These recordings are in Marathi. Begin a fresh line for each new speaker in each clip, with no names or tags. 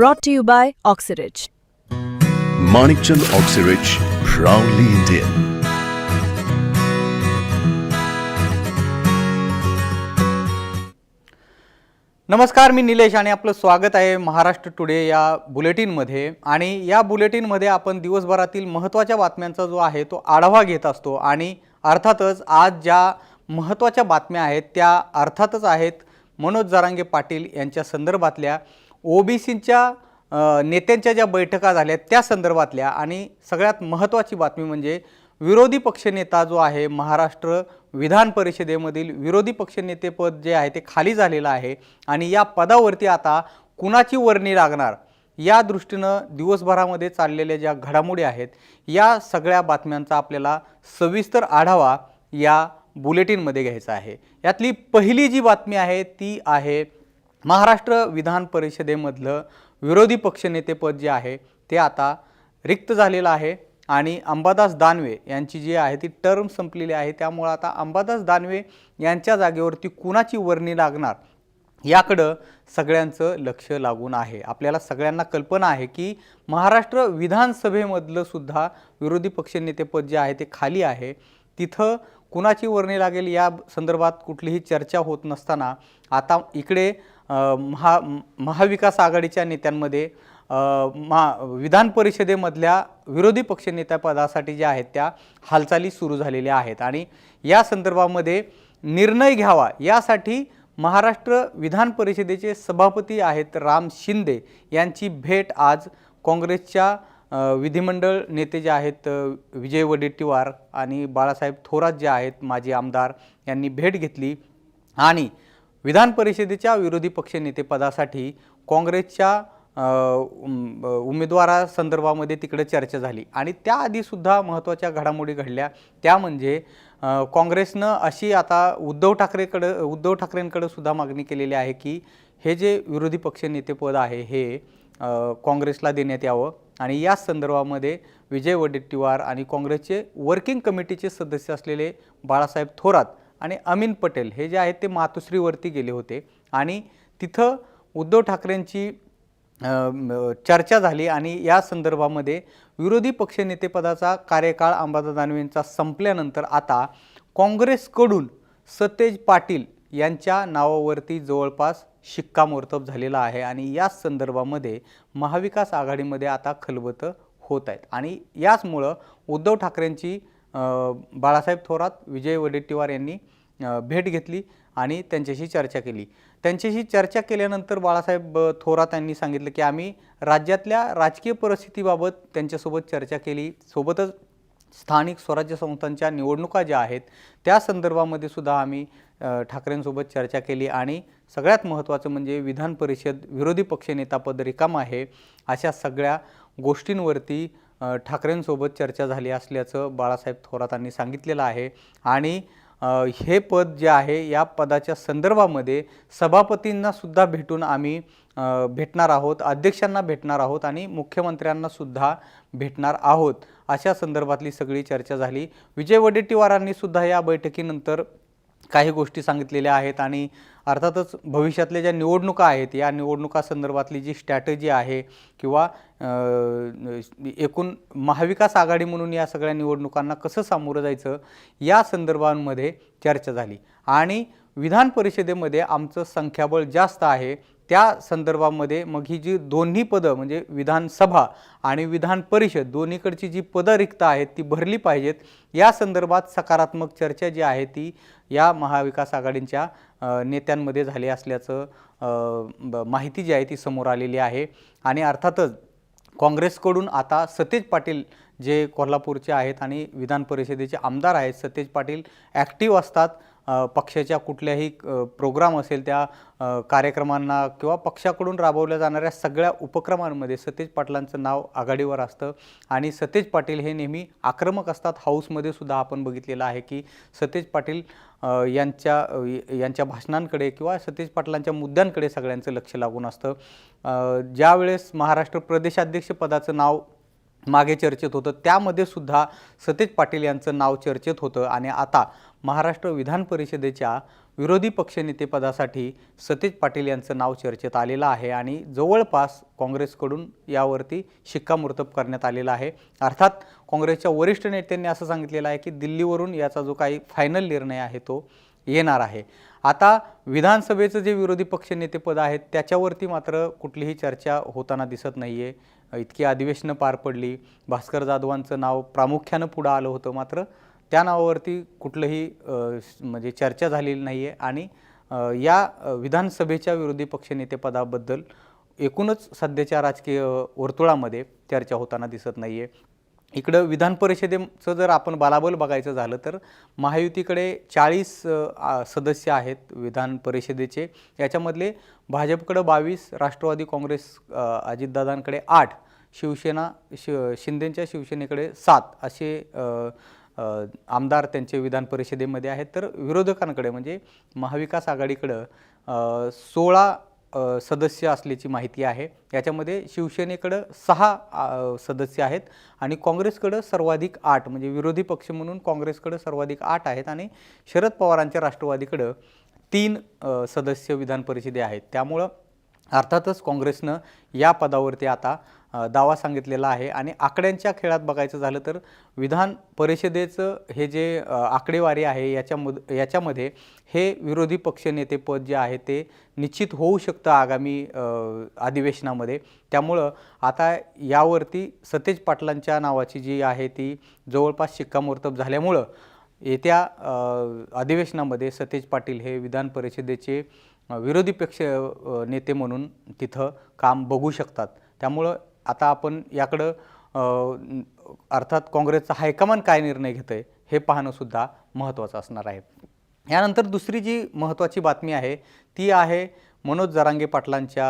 brought to you by Oxyridge.
Manikchand Oxyrich, proudly Indian.
नमस्कार मी निलेश आणि आपलं स्वागत आहे महाराष्ट्र टुडे या बुलेटिनमध्ये आणि या बुलेटिनमध्ये आपण दिवसभरातील महत्त्वाच्या बातम्यांचा जो आहे तो आढावा घेत असतो आणि अर्थातच आज ज्या महत्त्वाच्या बातम्या आहेत त्या अर्थातच आहेत मनोज जरांगे पाटील यांच्या संदर्भातल्या ओबीसीच्या नेत्यांच्या ज्या बैठका झाल्या त्या संदर्भातल्या आणि सगळ्यात महत्त्वाची बातमी म्हणजे विरोधी पक्षनेता जो आहे महाराष्ट्र विधान परिषदेमधील विरोधी पक्षनेतेपद जे आहे ते खाली झालेलं आहे आणि या पदावरती आता कुणाची वर्णी लागणार? या दृष्टीनं दिवसभरामध्ये चाललेल्या ज्या घडामोडी आहेत या सगळ्या बातम्यांचा आपल्याला सविस्तर आढावा या बुलेटिनमध्ये घ्यायचा आहे. यातली पहिली जी बातमी आहे ती आहे महाराष्ट्र विधान परिषदेमधलं विरोधी पक्षनेतेपद जे आहे ते आता रिक्त झालेलं आहे आणि अंबादास दानवे यांची जी आहे ती टर्म संपलेली आहे. त्यामुळं आता अंबादास दानवे यांच्या जागेवरती कुणाची वर्णी लागणार याकडं सगळ्यांचं लक्ष लागून आहे. आपल्याला सगळ्यांना कल्पना आहे की महाराष्ट्र विधानसभेमधलं सुद्धा विरोधी पक्षनेतेपद जे आहे ते खाली आहे. तिथं कुणाची वर्णी लागेल या संदर्भात कुठलीही चर्चा होत नसताना आता इकडे महा महाविकास आघाडीच्या नेत्यांमध्ये महा विधान परिषदेमधल्या विरोधी पक्षनेत्यापदासाठी ज्या आहेत त्या हालचाली सुरू झालेल्या आहेत. आणि या संदर्भामध्ये निर्णय घ्यावा यासाठी महाराष्ट्र विधान परिषदेचे सभापती आहेत राम शिंदे यांची भेट आज काँग्रेसच्या विधिमंडळ नेते जे आहेत विजय वडेट्टीवार आणि बाळासाहेब थोरात जे आहेत माजी आमदार यांनी भेट घेतली. आणि विधान परिषदेच्या विरोधी पक्षनेतेपदासाठी काँग्रेसच्या उमेदवारासंदर्भामध्ये तिकडे चर्चा झाली. आणि त्याआधीसुद्धा महत्त्वाच्या घडामोडी घडल्या. त्या म्हणजे काँग्रेसनं अशी आता उद्धव ठाकरेकडं उद्धव ठाकरेंकडं सुद्धा मागणी केलेली आहे की हे जे विरोधी पक्षनेतेपद आहे हे काँग्रेसला देण्यात यावं. आणि या संदर्भामध्ये विजय वडेट्टीवार आणि काँग्रेसचे वर्किंग कमिटीचे सदस्य असलेले बाळासाहेब थोरात आणि अमीन पटेल हे जे आहेत ते मातोश्रीवरती गेले होते. आणि तिथं उद्धव ठाकरेंची चर्चा झाली आणि या संदर्भामध्ये विरोधी पक्षनेतेपदाचा कार्यकाळ अंबादास दानवेंचा संपल्यानंतर आता काँग्रेसकडून सतेज पाटील यांच्या नावावरती जवळपास शिक्कामोर्तब झालेला आहे आणि याच संदर्भामध्ये महाविकास आघाडीमध्ये आता खलबतं होत आहेत. आणि याचमुळं उद्धव ठाकरेंची बाळासाहेब थोरात विजय वडेट्टीवार यांनी भेट घेतली आणि त्यांच्याशी चर्चा केली. त्यांच्याशी चर्चा केल्यानंतर बाळासाहेब थोरात यांनी सांगितलं की आम्ही राज्यातल्या राजकीय परिस्थितीबाबत त्यांच्यासोबत चर्चा केली. सोबतच स्थानिक स्वराज्य संस्थांच्या निवडणुका ज्या आहेत त्या संदर्भामध्ये सुद्धा आम्ही ठाकरेंसोबत चर्चा केली आणि सगळ्यात महत्त्वाचं म्हणजे विधान परिषद विरोधी पक्षनेतापद रिकाम आहे अशा सगळ्या गोष्टींवरती ठाकरेंसोबत चर्चा झाली असल्याचं बाळासाहेब थोरातांनी सांगितलेलं आहे. आणि हे पद जे आहे या पदाच्या संदर्भामध्ये सभापतींना सुद्धा भेटून आम्ही भेटणार आहोत अध्यक्षांना भेटणार आहोत आणि मुख्यमंत्र्यांना सुद्धा भेटणार आहोत. अशा संदर्भातली सगळी चर्चा झाली. विजय वडेट्टीवारांनी सुद्धा या बैठकीनंतर काही गोष्टी सांगितलेल्या आहेत आणि अर्थातच भविष्यातल्या ज्या निवडणुका आहेत या निवडणुका संदर्भातली जी स्ट्रॅटजी आहे किंवा एकूण महाविकास आघाडी म्हणून या सगळ्या निवडणुकांना कसं सामोरं जायचं या संदर्भांमध्ये चर्चा झाली. आणि विधान परिषदेमध्ये आमचं संख्याबळ जास्त आहे त्या संदर्भामध्ये मग ही जी दोन्ही पदं म्हणजे विधानसभा आणि विधान परिषद दोन्हीकडची जी पदं रिक्त आहेत ती भरली पाहिजेत. या संदर्भात सकारात्मक चर्चा जी आहे ती या महाविकास आघाडींच्या नेत्यांमध्ये झाली असल्याचं माहिती जी आहे ती समोर आलेली आहे. आणि अर्थातच काँग्रेसकडून आता सतेज पाटील जे कोल्हापूरचे आहेत आणि विधान परिषदेचे आमदार आहेत सतेज पाटील ॲक्टिव्ह असतात. पक्षाच्या कुठल्याही प्रोग्राम असेल त्या कार्यक्रमांना किंवा पक्षाकडून राबवल्या जाणाऱ्या सगळ्या उपक्रमांमध्ये सतेज पाटलांचं नाव आघाडीवर असतं. आणि सतेज पाटील हे नेहमी आक्रमक असतात. हाऊसमध्ये सुद्धा आपण बघितलेलं आहे की सतेज पाटील यांच्या यांच्या भाषणांकडे किंवा सतेज पाटलांच्या मुद्द्यांकडे सगळ्यांचं लक्ष लागून असतं. ज्यावेळेस महाराष्ट्र प्रदेशाध्यक्षपदाचं नाव मागे चर्चेत होतं त्यामध्ये सुद्धा सतेज पाटील यांचं नाव चर्चेत होतं. आणि आता महाराष्ट्र विधान परिषदेच्या विरोधी पक्षनेतेपदासाठी सतेज पाटील यांचं नाव चर्चेत आलेलं आहे आणि जवळपास काँग्रेसकडून यावरती शिक्कामोर्तब करण्यात आलेलं आहे. अर्थात काँग्रेसच्या वरिष्ठ नेत्यांनी असं सांगितलेलं आहे की दिल्लीवरून याचा जो काही फायनल निर्णय आहे तो येणार आहे. आता विधानसभेचं जे विरोधी पक्षनेतेपद आहेत त्याच्यावरती मात्र कुठलीही चर्चा होताना दिसत नाही आहे इतकी अधिवेशनं पार पडली. भास्कर जाधवांचं नाव प्रामुख्यानं पुढं आलं होतं मात्र त्या नावावरती कुठलंही म्हणजे चर्चा झालेली नाही आहे आणि या विधानसभेच्या विरोधी पक्षनेतेपदाबद्दल एकूणच सध्याच्या राजकीय वर्तुळामध्ये चर्चा होताना दिसत नाही आहे इकडं विधान परिषदेचं जर आपण बालाबल बघायचं झालं तर महायुतीकडे चाळीस सदस्य आहेत विधान परिषदेचे. याच्यामधले भाजपकडं बावीस राष्ट्रवादी काँग्रेस अजितदादांकडे आठ शिवसेना शि शिंदेंच्या शिवसेनेकडे सात असे आमदार त्यांचे विधान परिषदेमध्ये आहेत. तर विरोधकांकडे म्हणजे महाविकास आघाडीकडं सोळा सदस्य असल्याची माहिती आहे. याच्यामध्ये शिवसेनेकडं सहा सदस्य आहेत आणि काँग्रेसकडं सर्वाधिक आठ म्हणजे विरोधी पक्ष म्हणून काँग्रेसकडं सर्वाधिक आठ आहेत आणि शरद पवारांच्या राष्ट्रवादीकडं तीन सदस्य विधान परिषदे आहेत. त्यामुळं अर्थातच काँग्रेसनं या पदावरती आता दावा सांगितलेला आहे. आणि आकड्यांच्या खेळात बघायचं झालं तर विधान परिषदेचं हे जे आकडेवारी आहे याच्यामध याच्यामध्ये हे विरोधी पक्षनेतेपद जे आहे ते निश्चित होऊ शकतं आगामी अधिवेशनामध्ये. त्यामुळं आता यावरती सतेज पाटलांच्या नावाची जी आहे ती जवळपास शिक्कामोर्तब झाल्यामुळं येत्या अधिवेशनामध्ये सतेज पाटील हे विधान परिषदेचे विरोधी पक्ष नेते म्हणून तिथं काम बघू शकतात. त्यामुळं आता आपण याकडं अर्थात काँग्रेसचा हायकमांड काय निर्णय घेतं आहे हे पाहणंसुद्धा महत्त्वाचं असणार आहे. यानंतर दुसरी जी महत्त्वाची बातमी आहे ती आहे मनोज जरांगे पाटलांच्या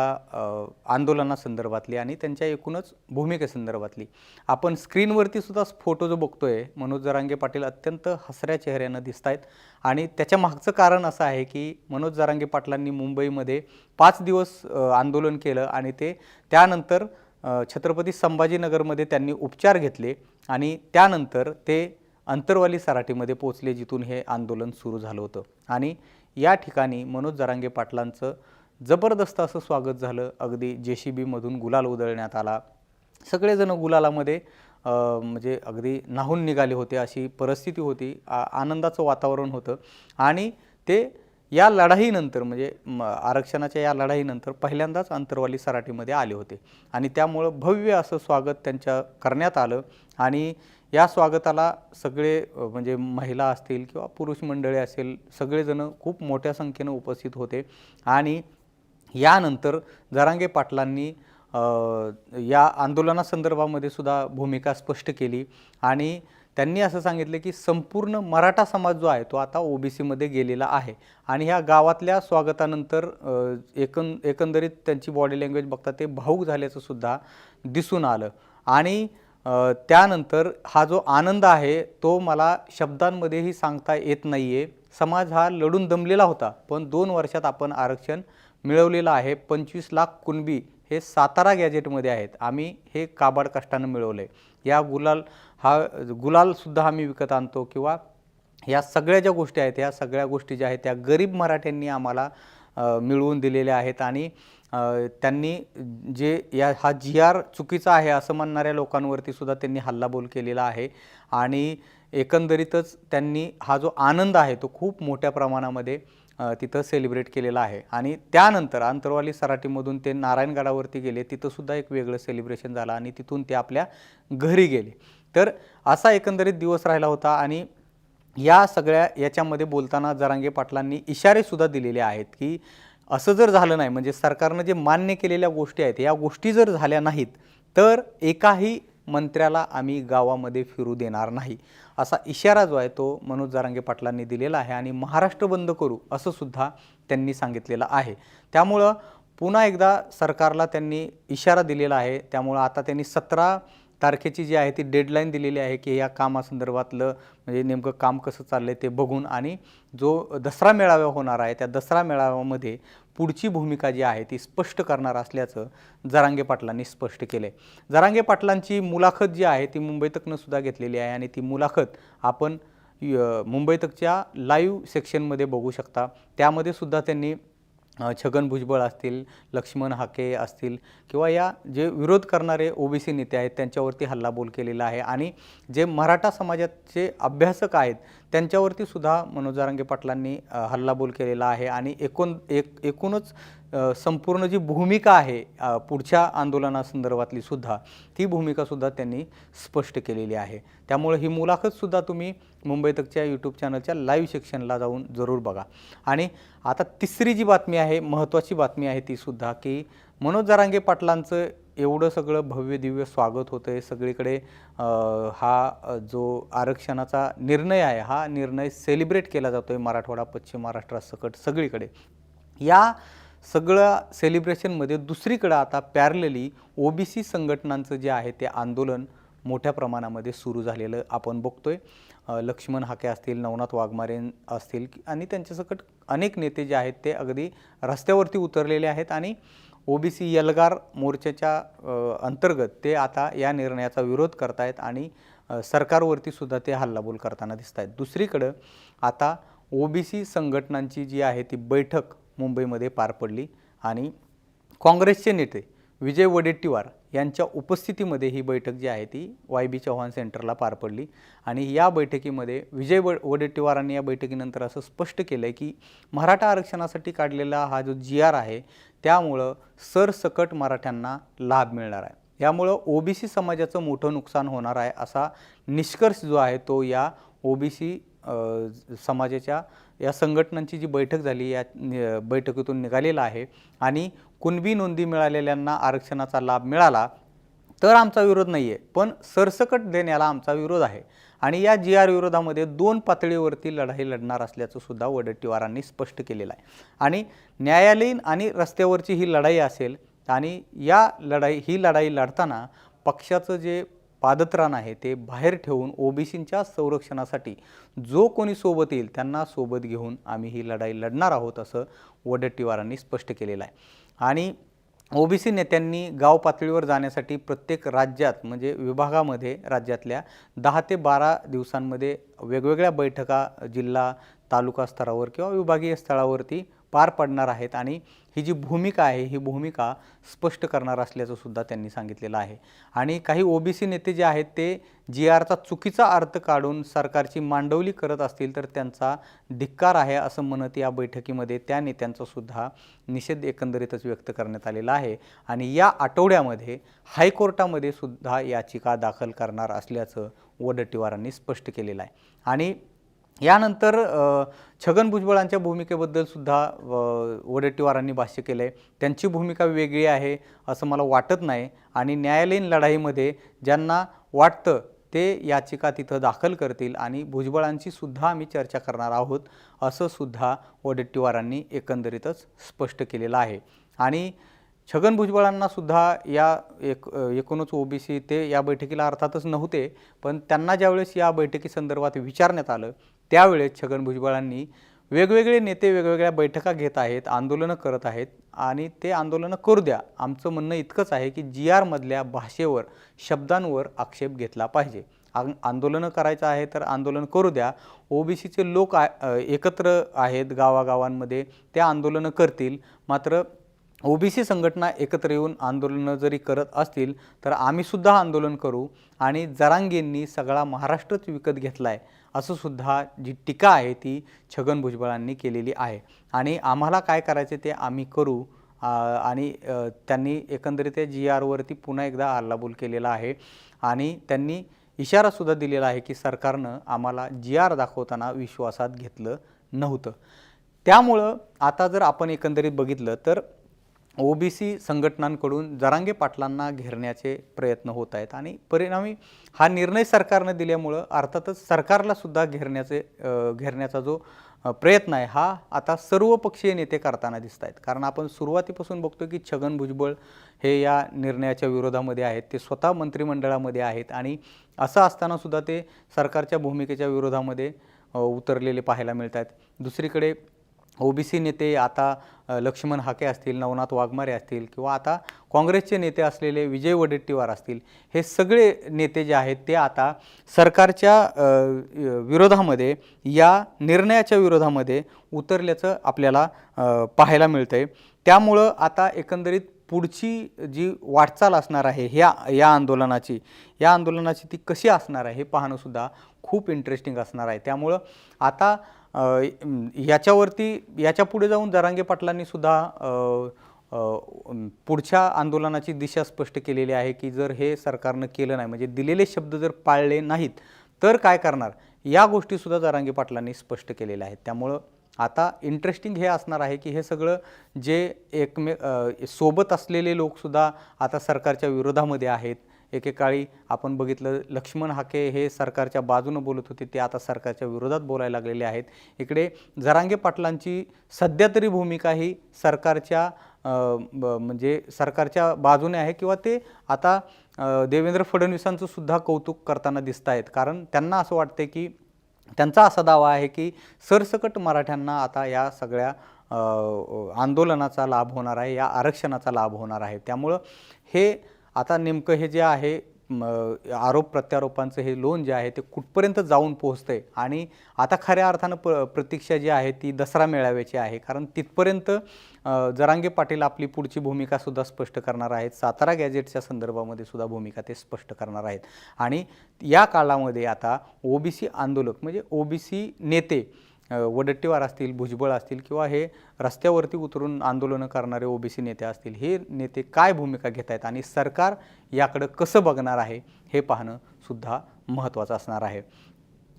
आंदोलनासंदर्भातली आणि त्यांच्या एकूणच भूमिकेसंदर्भातली. आपण स्क्रीनवरती सुद्धा फोटो जो बघतो आहे मनोज जरांगे पाटील अत्यंत हसऱ्या चेहऱ्यानं दिसत आहेत आणि त्याच्या मागचं कारण असं आहे की मनोज जरांगे पाटलांनी मुंबईमध्ये पाच दिवस आंदोलन केलं आणि ते त्यानंतर छत्रपती संभाजीनगरमध्ये त्यांनी उपचार घेतले आणि त्यानंतर ते अंतरवाली सराटीमध्ये पोचले जिथून हे आंदोलन सुरू झालं होतं. आणि या ठिकाणी मनोज जरांगे पाटलांचं जबरदस्त असं स्वागत झालं. अगदी जे सी बीमधून गुलाल उधळण्यात आला. सगळेजण गुलालामध्ये म्हणजे अगदी नाहून निघाले होते. अशी परिस्थिती होती. आ आनंदाचं वातावरण होतं. आणि ते या लढाईनंतर म्हणजे म आरक्षणाच्या या लढाईनंतर पहिल्यांदाच अंतरवाली सराटीमध्ये आले होते. आणि त्यामुळं भव्य असं स्वागत त्यांच्या करण्यात आलं. आणि या स्वागताला सगळे म्हणजे महिला असतील किंवा पुरुष मंडळी असेल सगळेजणं खूप मोठ्या संख्येनं उपस्थित होते. आणि यानंतर जरांगे पाटलांनी या आंदोलनासंदर्भामध्ये सुद्धा भूमिका स्पष्ट केली. आणि त्यांनी असं सांगितलं की संपूर्ण मराठा समाज जो आहे तो आता ओबीसीमध्ये गेलेला आहे. आणि ह्या गावातल्या स्वागतानंतर एकं एकंदरीत त्यांची बॉडी लँग्वेज बघता ते भाऊक झाल्याचं सुद्धा दिसून आलं. आणि त्यानंतर हा जो आनंद आहे तो मला शब्दांमध्येही सांगता येत नाही आहे समाज हा लढून दमलेला होता पण दोन वर्षात आपण आरक्षण मिळवलेलं आहे. पंचवीस लाख कुणबी हे सातारा गॅजेटमध्ये आहेत. आम्ही हे काबाड कष्टानं मिळवलं आहे या गुलाल हा गुलालसुद्धा आम्ही विकत आणतो किंवा या सगळ्या ज्या गोष्टी आहेत या सगळ्या गोष्टी ज्या आहेत त्या गरीब मराठ्यांनी आम्हाला मिळवून दिलेल्या आहेत आणि त्यांनी जे या हा जी आर चुकीचा आहे असं म्हणणाऱ्या लोकांवरती सुद्धा त्यांनी हल्लाबोल केलेला आहे आणि एकंदरीतच त्यांनी हा जो आनंद आहे तो खूप मोठ्या प्रमाणामध्ये तिथं सेलिब्रेट केलेला आहे. आणि त्यानंतर आंतरवाली सराटीमधून ते नारायणगडावरती गेले तिथंसुद्धा एक वेगळं सेलिब्रेशन झालं आणि तिथून ते आपल्या घरी गेले. तर असा एकंदरीत दिवस राहिला होता आणि या सगळ्या याच्यामध्ये बोलताना जरांगे पाटलांनी इशारेसुद्धा दिलेले आहेत की असं जर झालं नाही म्हणजे सरकारनं जे मान्य केलेल्या गोष्टी आहेत या गोष्टी जर झाल्या नाहीत तर एकाही मंत्र्याला आम्ही गावामध्ये फिरू देणार नाही. असा इशारा जो आहे तो मनोज जरांगे पाटलांनी दिलेला आहे आणि महाराष्ट्र बंद करू असं सुद्धा त्यांनी सांगितलेलं आहे. त्यामुळं पुन्हा एकदा सरकारला त्यांनी इशारा दिलेला आहे. त्यामुळं आता त्यांनी सतरा तारखेची जी आहे ती डेडलाईन दिलेली आहे की या कामासंदर्भातलं म्हणजे नेमकं काम कसं चाललं आहे ते बघून आणि जो दसरा मेळावा होणार आहे त्या दसरा मेळाव्यामध्ये पुढची भूमिका जी आहे ती स्पष्ट करणार असल्याचं जरांगे पाटलांनी स्पष्ट केलं आहे जरांगे पाटलांची मुलाखत जी आहे ती मुंबई तकनं सुद्धा घेतलेली आहे आणि ती मुलाखत आपण य- मुंबई तकच्या लाईव्ह सेक्शनमध्ये बघू शकता. त्यामध्ये सुद्धा त्यांनी छगन भुजबळ असतील लक्ष्मण हाके असतील किंवा या जे विरोध करणारे ओबीसी नेते आहेत त्यांच्यावरती हल्लाबोल केलेला आहे आणि जे मराठा समाजाचे अभ्यासक आहेत त्यांच्यावरती सुद्धा मनोज जारंगे पाटलांनी हल्लाबोल केलेला आहे आणि एकूण एक एकूणच संपूर्ण जी भूमिका आहे पुढच्या आंदोलनासंदर्भातली सुद्धा ती भूमिकासुद्धा त्यांनी स्पष्ट केलेली आहे. त्यामुळे ही मुलाखतसुद्धा तुम्ही मुंबई तकच्या यूट्यूब चॅनलच्या लाईव्ह सेक्शनला जाऊन जरूर बघा. आणि आता तिसरी जी बातमी आहे महत्त्वाची बातमी आहे ती सुद्धा की मनोज जरांगे पाटलांचं एवढं सगळं भव्य दिव्य स्वागत होतं आहे सगळीकडे हा जो आरक्षणाचा निर्णय आहे हा निर्णय सेलिब्रेट केला जातो आहे मराठवाडा पश्चिम महाराष्ट्रासकट सगळीकडे. या सगळ्या सेलिब्रेशनमध्ये दुसरीकडं आता पॅरलली ओबीसी संघटनांचं जे आहे ते आंदोलन मोठ्या प्रमाणामध्ये सुरू झालेलं आपण बघतोय. आहे लक्ष्मण हाके असतील नवनाथ वाघमारे असतील आणि त्यांच्यासकट अनेक नेते जे आहेत ते अगदी रस्त्यावरती उतरलेले आहेत आणि ओबीसी यलगार मोर्चाच्या अंतर्गत ते आता या निर्णयाचा विरोध करतायत आणि सरकारवरती सुद्धा ते हल्लाबोल करताना दिसत आहेत दुसरीकडं आता ओबीसी संघटनांची जी आहे ती बैठक मुंबईमध्ये पार पडली. आणि काँग्रेसचे नेते विजय वडेट्टीवार यांच्या उपस्थितीमध्ये ही बैठक जी आहे ती वाय बी चव्हाण सेंटरला पार पडली. आणि या बैठकीमध्ये विजय व वडेट्टीवारांनी या बैठकीनंतर असं स्पष्ट केलं आहे की मराठा आरक्षणासाठी काढलेला हा जो जी आर आहे त्यामुळं सरसकट मराठ्यांना लाभ मिळणार आहे. यामुळं ओबीसी समाजाचं मोठं नुकसान होणार आहे असा निष्कर्ष जो आहे तो या ओबीसी समाजाच्या या संघटनांची जी बैठक झाली या बैठकीतून निघालेला आहे आणि कुणबी नोंदी मिळालेल्यांना आरक्षणाचा लाभ मिळाला तर आमचा विरोध नाही आहे पण सरसकट देण्याला आमचा विरोध आहे. आणि या जी आर विरोधामध्ये दोन पातळीवरती लढाई लढणार असल्याचं सुद्धा स्पष्ट केलेलं आहे. आणि न्यायालयीन आणि रस्त्यावरची ही लढाई असेल आणि या लढाई ही लढाई लढताना पक्षाचं जे पादत्राण आहे ते बाहेर ठेवून ओबीसींच्या संरक्षणासाठी जो कोणी सोबत येईल त्यांना सोबत घेऊन आम्ही ही लढाई लढणार आहोत असं वडेट्टीवारांनी स्पष्ट केलेलं आहे. आणि ओबीसी नेत्यांनी गाव पातळीवर जाण्यासाठी प्रत्येक राज्यात म्हणजे विभागामध्ये राज्यातल्या दहा ते बारा दिवसांमध्ये वेगवेगळ्या बैठका जिल्हा तालुका स्तरावर किंवा विभागीय स्थळावरती पार पडणार आहेत आणि ही जी भूमिका आहे ही भूमिका स्पष्ट करणार असल्याचं सुद्धा त्यांनी सांगितलेलं आहे. आणि काही ओबीसी नेते जे आहेत ते जी आरचा चुकीचा अर्थ काढून सरकारची मांडवली करत असतील तर त्यांचा धिक्कार आहे असं म्हणत या बैठकीमध्ये त्या नेत्यांचा सुद्धा निषेध एकंदरीतच व्यक्त करण्यात आलेला आहे. आणि या आठवड्यामध्ये हायकोर्टामध्ये सुद्धा याचिका दाखल करणार असल्याचं वडट्टीवारांनी स्पष्ट केलेलं आहे. आणि यानंतर छगन भुजबळांच्या भूमिकेबद्दल सुद्धा वडेट्टीवारांनी भाष्य केलं आहे त्यांची भूमिका वेगळी आहे असं मला वाटत नाही. आणि न्यायालयीन लढाईमध्ये ज्यांना वाटतं ते याचिका तिथं दाखल करतील आणि भुजबळांची सुद्धा आम्ही चर्चा करणार आहोत असं सुद्धा वडेट्टीवारांनी एकंदरीतच स्पष्ट केलेलं आहे. आणि छगन भुजबळांना सुद्धा या एक एकूणच ओबीसी ते या बैठकीला अर्थातच नव्हते पण त्यांना ज्यावेळेस या बैठकीसंदर्भात विचारण्यात आलं त्यावेळेस छगन भुजबळांनी वेगवेगळे नेते वेगवेगळ्या बैठका घेत आहेत आंदोलनं करत आहेत आणि ते आंदोलनं करू द्या. आमचं म्हणणं इतकंच आहे की जी आरमधल्या भाषेवर शब्दांवर आक्षेप घेतला पाहिजे. आंदोलनं करायचं आहे तर आंदोलन करू द्या. ओबीसीचे लोक आ- एकत्र आहेत गावागावांमध्ये ते आंदोलनं करतील. मात्र ओबीसी संघटना एकत्र येऊन आंदोलनं जरी करत असतील तर आम्ही सुद्धा आंदोलन करू. आणि जरांगेंनी सगळा महाराष्ट्रच विकत घेतला आहे असं सुद्धा जी टीका आहे ती छगन भुजबळांनी केलेली आहे. आणि आम्हाला काय करायचे ते आम्ही करू. आणि त्यांनी एकंदरीत जी आरवरती पुन्हा एकदा हल्लाबोल केलेला आहे. आणि त्यांनी इशारासुद्धा दिलेला आहे की सरकारनं आम्हाला जी आर दाखवताना विश्वासात घेतलं नव्हतं. त्यामुळं आता जर आपण एकंदरीत बघितलं तर ओबीसी संघटनांकडून जरांगे पाटलांना घेरण्याचे प्रयत्न होत आहेत. आणि परिणामी हा निर्णय सरकारनं दिल्यामुळं अर्थातच सरकारला सुद्धा घेरण्याचे घेरण्याचा जो प्रयत्न आहे हा आता सर्व पक्षीय नेते करताना दिसत आहेत. कारण आपण सुरुवातीपासून बघतो की छगन भुजबळ हे या निर्णयाच्या विरोधामध्ये आहेत ते स्वतः मंत्रिमंडळामध्ये आहेत आणि असं असतानासुद्धा ते सरकारच्या भूमिकेच्या विरोधामध्ये उतरलेले पाहायला मिळत आहेत. दुसरीकडे ओबीसी नेते आता लक्ष्मण हाके असतील नवनाथ वाघमारे असतील किंवा आता काँग्रेसचे नेते असलेले विजय वडेट्टीवार असतील हे सगळे नेते जे आहेत ते आता सरकारच्या विरोधामध्ये या निर्णयाच्या विरोधामध्ये उतरल्याचं आपल्याला पाहायला मिळतं आहे त्यामुळं आता एकंदरीत पुढची जी वाटचाल असणार आहे ह्या या आंदोलनाची या आंदोलनाची ती कशी असणार आहे हे पाहणंसुद्धा खूप इंटरेस्टिंग असणार आहे. त्यामुळं आता याच्यावरती याच्यापुढे जाऊन जरांगे पाटलांनी सुद्धा पुढच्या आंदोलनाची दिशा स्पष्ट केलेली आहे की जर हे सरकारनं केलं नाही म्हणजे दिलेले शब्द जर पाळले नाहीत तर काय करणार? या गोष्टीसुद्धा जरांगे पाटलांनी स्पष्ट केलेल्या आहेत. त्यामुळं आता इंटरेस्टिंग हे असणार आहे की हे सगळं जे एकमे सोबत असलेले लोकसुद्धा आता सरकारच्या विरोधामध्ये आहेत. एकेकाळी आपण बघितलं लक्ष्मण हाके हे सरकारच्या बाजूनं बोलत होते ते आता सरकारच्या विरोधात बोलायला लागलेले आहेत. इकडे जरांगे पाटलांची सध्या तरी भूमिका ही सरकारच्या ब- म्हणजे सरकारच्या बाजूने आहे किंवा ते आता देवेंद्र फडणवीसांचं सुद्धा कौतुक करताना दिसत आहेत कारण त्यांना असं वाटते की त्यांचा असा दावा आहे की सरसकट मराठ्यांना आता या सगळ्या आंदोलनाचा लाभ होणार आहे या आरक्षणाचा लाभ होणार आहे. त्यामुळं हे आता नेमकं हे जे आहे आरोप प्रत्यारोपांचं हे लोन जे आहे ते कुठपर्यंत जाऊन पोहोचतंय? आणि आता खऱ्या अर्थानं प्र प्रतीक्षा जी आहे ती दसरा मेळाव्याची आहे. कारण तिथपर्यंत जरांगे पाटील आपली पुढची भूमिका सुद्धा स्पष्ट करणार आहेत. सातारा गॅजेटच्या संदर्भामध्ये सुद्धा भूमिका ते स्पष्ट करणार आहेत. आणि या काळामध्ये आता ओबीसी आंदोलक म्हणजे ओबीसी नेते वडट्टीवार असतील भुजबळ असतील किंवा हे रस्त्यावरती उतरून आंदोलनं करणारे ओबीसी नेते असतील हे नेते काय भूमिका घेत आहेत आणि सरकार याकडं कसं बघणार आहे हे पाहणं सुद्धा महत्त्वाचं असणार आहे.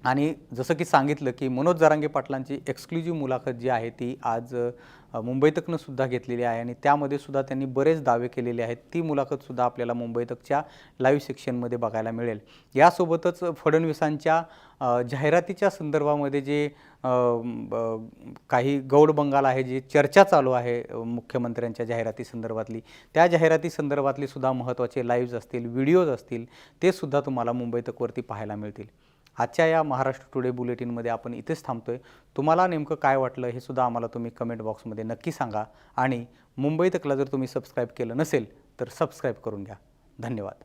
आणि जसं की सांगितलं की मनोज जरांगे पाटलांची एक्सक्लुझिव्ह मुलाखत जी आहे ती आज अ, मुंबई तकनं सुद्धा घेतलेली आहे आणि त्यामध्ये सुद्धा त्यांनी बरेच दावे केलेले आहेत. ती मुलाखतसुद्धा आपल्याला मुंबई तकच्या लाईव्ह सेक्शनमध्ये बघायला मिळेल. यासोबतच फडणवीसांच्या जाहिरातीच्या संदर्भामध्ये जे काही गौड बंगाल आहे जी चर्चा चालू आहे मुख्यमंत्र्यांच्या जाहिराती संदर्भातली. त्या जाहिराती संदर्भातली सुद्धा महत्त्वाचे लाईव्ज असतील व्हिडिओज असतील ते सुद्धा तुम्हाला मुंबई तकवरती पाहायला मिळतील. आजच्या या महाराष्ट्र टुडे बुलेटिनमध्ये आपण इथेच थांबतोय. तुम्हाला नेमकं काय वाटलं हे सुद्धा आम्हाला तुम्ही कमेंट बॉक्समध्ये नक्की सांगा आणि मुंबई तकला जर तुम्ही सबस्क्राईब केलं नसेल तर सबस्क्राईब करून घ्या. धन्यवाद.